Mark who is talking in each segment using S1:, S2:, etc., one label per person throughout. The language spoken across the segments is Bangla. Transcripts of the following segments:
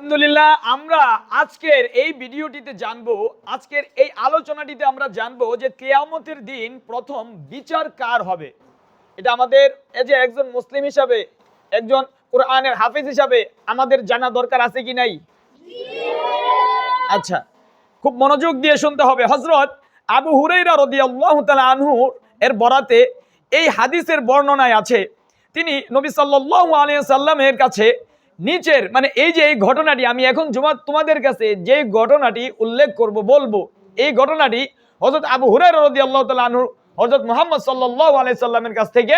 S1: আলহামদুলিল্লাহ, আমরা আজকের এই ভিডিওটিতে জানব, আজকের এই আলোচনাটিতে আমরা জানব যে কেয়ামতের দিন প্রথম বিচার কার হবে। এটা আমাদের, এই যে একজন মুসলিম হিসাবে, একজন কোরআনের হাফিজ হিসাবে আমাদের জানা দরকার আছে কি নাই? আচ্ছা খুব মনোযোগ দিয়ে শুনতে হবে। হজরত আবু হুরাইরা রাদিয়াল্লাহু তাআলা আনহু এর বরাতে এই হাদিসের বর্ণনায় আছে, তিনি নবী সাল্লাল্লাহু আলাইহি সাল্লামের কাছে নিচের মানে এই যে এই ঘটনাটি আমি এখন জমা তোমাদের কাছে যে ঘটনাটি উল্লেখ করব বলব এই ঘটনাটি হযরত আবু হুরায়রা রাদিয়াল্লাহু তাআলা আনহু হযরত মুহাম্মদ সাল্লাল্লাহু আলাইহি সাল্লামের কাছ থেকে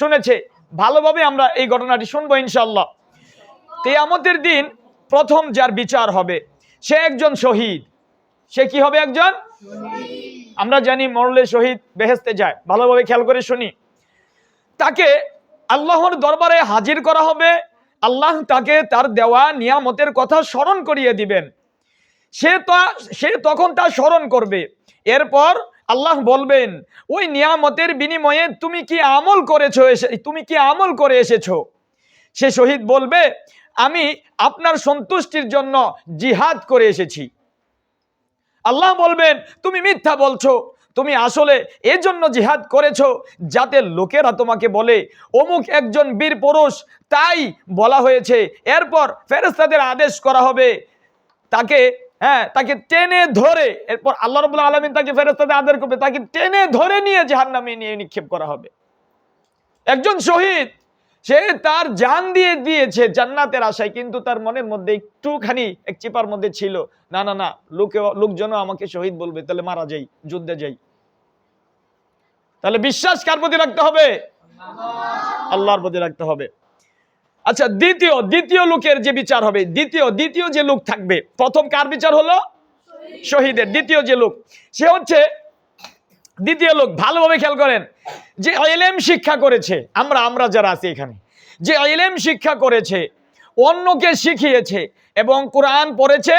S1: শুনেছে। ভালোভাবে আমরা এই ঘটনাটি শুনব ইনশাআল্লাহ। কিয়ামতের দিন প্রথম যার বিচার হবে সে একজন শহীদ। সে কি হবে একজন? আমরা জানি মরলে শহীদ বেহেস্তে যায়। ভালোভাবে খেয়াল করে শুনি। তাকে আল্লাহর দরবারে হাজির করা হবে আল্লাহ তাকে তার দেওয়া নিয়ামতের কথা স্মরণ করিয়ে দিবেন। সে তা, সে তখন তা স্মরণ করবে। এরপর আল্লাহ বলবেন, ওই নিয়ামতের বিনিময়ে তুমি কি আমল করেছ এসে, তুমি কি আমল করে এসেছ? সে শহীদ বলবে, আমি আপনার সন্তুষ্টির জন্য জিহাদ করে এসেছি। আল্লাহ বলবেন, তুমি মিথ্যা বলছো। তুমি আসলে এজন্য জিহাদ করেছ যাতে লোকেরা তোমাকে বলে, অমুক একজন বীর পুরুষ, তাই বলা হয়েছে। এরপর ফেরেস্তাদের আদেশ করা হবে। তাকে হ্যাঁ তাকে টেনে ধরে, এরপর আল্লাহ রবুল্লা আলমিন তাকে ফেরেস্তাদের আদেশ করবে, তাকে টেনে ধরে নিয়ে জাহার নামে নিয়ে নিক্ষেপ করা হবে। একজন শহীদ সে তার জান দিয়ে দিয়েছে জান্নাতের আশায়, কিন্তু তার মনের মধ্যে একটুখানি, এক চিপার মধ্যে ছিল, না না না, লোকে লোকজন আমাকে শহীদ বলবে, তাহলে মারা যাই, যুদ্ধে যাই। তাহলে বিশ্বাস কার প্রতি রাখতে হবে? আল্লাহর প্রতি রাখতে হবে। আচ্ছা দ্বিতীয় দ্বিতীয় লোকের যে বিচার হবে, দ্বিতীয় দ্বিতীয় যে লোক থাকবে, প্রথম কার বিচার হলো? শহীদের। দ্বিতীয় যে লোক, সে হচ্ছে দ্বিতীয় লোক ভালোভাবে খেয়াল করেন, যে এলেম শিক্ষা করেছে, আমরা আমরা যারা আছি এখানে, যে এলেম শিক্ষা করেছে, অন্যকে শিখিয়েছে এবং কোরআন পড়েছে,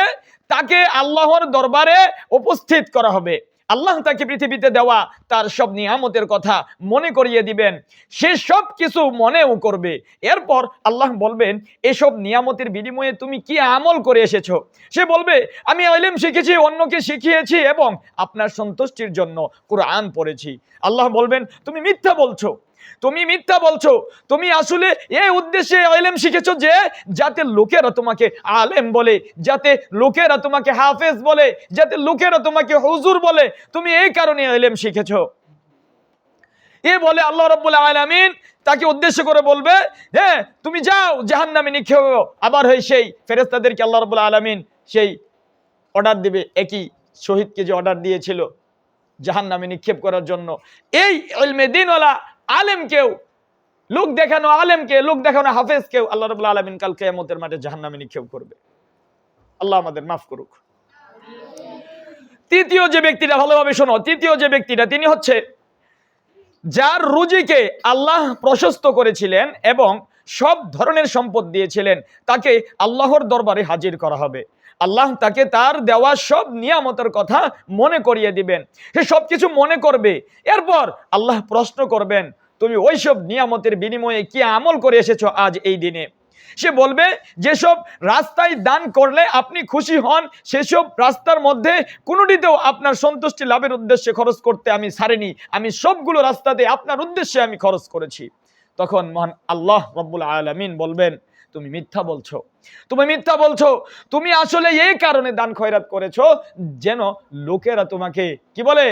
S1: তাকে আল্লাহর দরবারে উপস্থিত করা হবে। আল্লাহ তাকে পৃথিবীতে দেওয়া তার সব নিয়ামতের কথা মনে করিয়ে দিবেন। সে সব কিছু মনেও করবে। এরপর আল্লাহ বলবেন, এসব নিয়ামতের বিনিময়ে তুমি কি আমল করে এসেছ? সে বলবে, আমি আইলেম শিখেছি, অন্যকে শিখিয়েছি এবং আপনার সন্তুষ্টির জন্য কোরআন পড়েছি। আল্লাহ বলবেন, তুমি মিথ্যা বলছো। তুমি মিথ্যা বলছো। তুমি আসলে এই উদ্দেশ্যে আলেম শিখেছো যে যাতে লোকেরা তোমাকে আলেম বলে, যাতে লোকেরা তোমাকে হাফেজ বলে, যাতে লোকেরা তোমাকে হুজুর বলে। তুমি এই কারণে আলেম শিখেছো। এ বলে আল্লাহ রব্বুল আলামিন তাকে উদ্দেশ্য করে বলবে হ্যাঁ তুমি যাও জাহান নামে নিক্ষেপ হও। আবার হয়ে সেই ফেরেস্তাদেরকে আল্লাহ রব্বুল আলামিন সেই অর্ডার দিবে, একই শহীদকে যে অর্ডার দিয়েছিল জাহান নামে নিক্ষেপ করার জন্য। এই ইলমে দিনওয়ালা আলেমকেও লোক দেখানো আলেমকে লোক দেখানো হাফেজকেও আল্লাহ রবুল্লা আলমিন কাল কেয়ামতের মাঠে জাহান্নামে নিক্ষেপ করবে। আল্লাহ আমাদের মাফ করুক। তৃতীয় যে ব্যক্তিটা, ভালোভাবে শোনো, তৃতীয় যে ব্যক্তিটা, তিনি হচ্ছে যার রুজিকে আল্লাহ প্রশস্ত করেছিলেন এবং সব ধরনের সম্পদ দিয়েছিলেন, তাকে আল্লাহর দরবারে হাজির করা হবে। আল্লাহ তাকে তার দেওয়া সব নিয়ামতের কথা মনে করিয়ে দিবেন। সে সব কিছু মনে করবে। এরপর আল্লাহ প্রশ্ন করবেন, তুমি ওইসব নিয়ামতের বিনিময়ে কি আমল করে এসেছ আজ এই দিনে? সে বলবে, যেসব রাস্তায় দান করলে আপনি খুশি হন, সেসব রাস্তার মধ্যে কোনোটিতেও আপনার সন্তুষ্টি লাভের উদ্দেশ্যে খরচ করতে আমি ছাড়িনি। আমি সবগুলো রাস্তাতে আপনার উদ্দেশ্যে আমি খরচ করেছি। তখন মহান আল্লাহ রব্বুল আলমিন বলবেন, তুমি মিথ্যা বলছো। তুমি মিথ্যা বলছো। তুমি আসলে এই কারণে দান খয়রাত করেছ যেন লোকেরা তোমাকে কি বলে?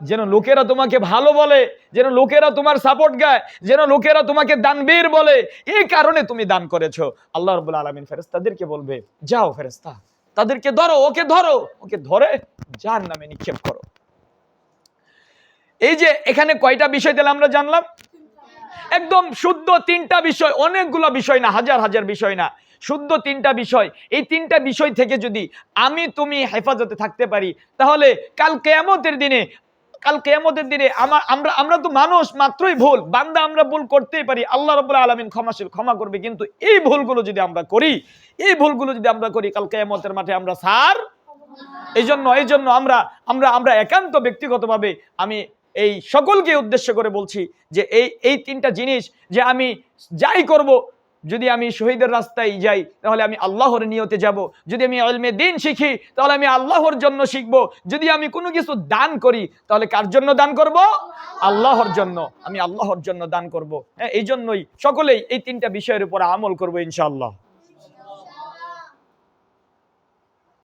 S1: যেন লোকেরা তোমাকে ভালো বলে, যেন লোকেরা তোমার সাপোর্ট গায়, যেন লোকেরা তোমাকে দানবীর বলে। এই কারণে তুমি দান করেছ। আল্লাহ রবুল আলমিন ফেরেস্তাদেরকে বলবে, যাও ফেরেস্তা তাদেরকে ধরো, ওকে ধরো, ওকে ধরে যার নামে নিক্ষেপ করো। এই যে এখানে কয়টা বিষয় তাহলে আমরা জানলাম? একদম শুদ্ধ তিনটা বিষয়, অনেকগুলো বিষয় না, হাজার হাজার বিষয় না। শুদ্ধ তিনটা বিষয়। এই তিনটা বিষয় থেকে যদি আমি তুমি হেফাজতে থাকতে পারি, তাহলে কাল কেয়ামতের দিনে, কাল কেয়ামতের দিনে আমার আমরা আমরা তো মানুষ মাত্রই ভুল। বান্দা আমরা ভুল করতেই পারি। আল্লাহ রবুল্লা আলমিন ক্ষমাশীল, ক্ষমা করবে। কিন্তু এই ভুলগুলো যদি আমরা করি, এই ভুলগুলো যদি আমরা করি, কাল কেয়ামতের মাঠে আমরা সার? এই জন্য এই জন্য আমরা আমরা আমরা একান্ত ব্যক্তিগতভাবে আমি এই সকলকে উদ্দেশ্য করে বলছি যে এই এই তিনটা জিনিস যে আমি যাই করব, যদি আমি শহীদের রাস্তায় যাই, তাহলে আমি আল্লাহর নিয়তে যাব। যদি আমি এলমে দিন শিখি, তাহলে আমি আল্লাহর জন্য শিখব। যদি আমি কোনো কিছু দান করি, তাহলে কার জন্য দান করব? আল্লাহর জন্য। আমি আল্লাহর জন্য দান করব। হ্যাঁ এই জন্যই সকলেই এই তিনটা বিষয়ের উপর আমল করব ইনশাআল্লাহ।